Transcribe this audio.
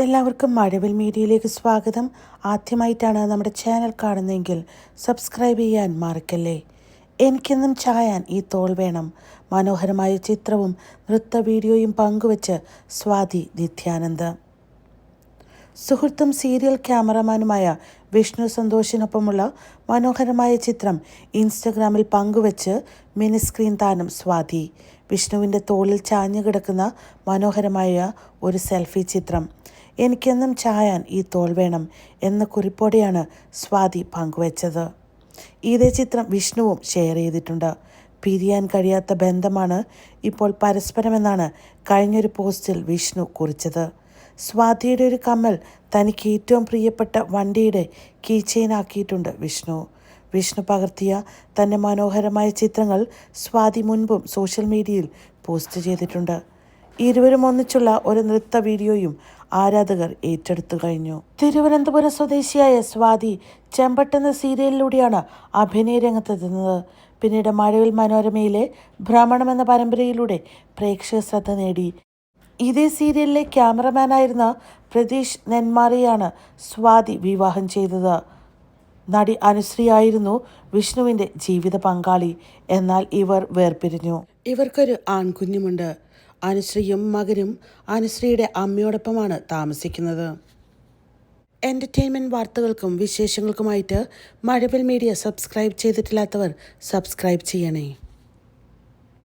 എല്ലാവർക്കും മഴവിൽ മീഡിയയിലേക്ക് സ്വാഗതം. ആദ്യമായിട്ടാണ് നമ്മുടെ ചാനൽ കാണുന്നതെങ്കിൽ സബ്സ്ക്രൈബ് ചെയ്യാൻ മറക്കല്ലേ? എനിക്കെന്നും ചായാൻ ഈ തോൾ വേണം. മനോഹരമായ ചിത്രവും നൃത്ത വീഡിയോയും പങ്കുവച്ച് സ്വാതി നിത്യാനന്ദ്. സുഹൃത്തും സീരിയൽ ക്യാമറമാനുമായ വിഷ്ണു സന്തോഷിനൊപ്പമുള്ള മനോഹരമായ ചിത്രം ഇൻസ്റ്റഗ്രാമിൽ പങ്കുവച്ച് മിനി സ്ക്രീൻ താരം സ്വാതി. വിഷ്ണുവിന്റെ തോളിൽ ചാഞ്ഞു കിടക്കുന്ന മനോഹരമായ ഒരു സെൽഫി ചിത്രം. എനിക്കെന്നും ചായാൻ ഈ തോൾ വേണം എന്ന കുറിപ്പോടെയാണ് സ്വാതി പങ്കുവച്ചത്. ഇതേ ചിത്രം വിഷ്ണുവും ഷെയർ ചെയ്തിട്ടുണ്ട്. പിരിയാൻ കഴിയാത്ത ബന്ധമാണ് ഇപ്പോൾ പരസ്പരമെന്നാണ് കഴിഞ്ഞൊരു പോസ്റ്റിൽ വിഷ്ണു കുറിച്ചത്. സ്വാതിയുടെ ഒരു കമ്മൽ തനിക്ക് ഏറ്റവും പ്രിയപ്പെട്ട വണ്ടിയുടെ കീ ചെയിനാക്കിയിട്ടുണ്ട് വിഷ്ണു. വിഷ്ണു പകർത്തിയ തന്റെ മനോഹരമായ ചിത്രങ്ങൾ സ്വാതി മുൻപും സോഷ്യൽ മീഡിയയിൽ പോസ്റ്റ് ചെയ്തിട്ടുണ്ട്. ഇരുവരും ഒന്നിച്ചുള്ള ഒരു നൃത്ത വീഡിയോയും ആരാധകർ ഏറ്റെടുത്തു കഴിഞ്ഞു. തിരുവനന്തപുരം സ്വദേശിയായ സ്വാതി ചെമ്പട്ടെന്ന സീരിയലിലൂടെയാണ് അഭിനയ രംഗത്തെത്തുന്നത് പിന്നീട് മഴവിൽ മനോരമയിലെ ഭ്രമണം എന്ന പരമ്പരയിലൂടെ പ്രേക്ഷക ശ്രദ്ധ നേടി. ഇതേ സീരിയലിലെ ക്യാമറമാനായിരുന്ന പ്രതീഷ് നെന്മാറിയാണ് സ്വാതി വിവാഹം ചെയ്തത്. നടി അനുശ്രീയായിരുന്നു വിഷ്ണുവിന്റെ ജീവിത പങ്കാളി. എന്നാൽ ഇവർ വേർപിരിഞ്ഞു. ഇവർക്കൊരു ആൺകുഞ്ഞുമുണ്ട്. അനുശ്രീയും മകനും അനുശ്രീയുടെ അമ്മയോടൊപ്പമാണ് താമസിക്കുന്നത്. എന്റർടൈൻമെന്റ് വാർത്തകൾക്കും വിശേഷങ്ങൾക്കുമായിട്ട് മഴവിൽ മീഡിയ സബ്സ്ക്രൈബ് ചെയ്തിട്ടില്ലാത്തവർ സബ്സ്ക്രൈബ് ചെയ്യണേ.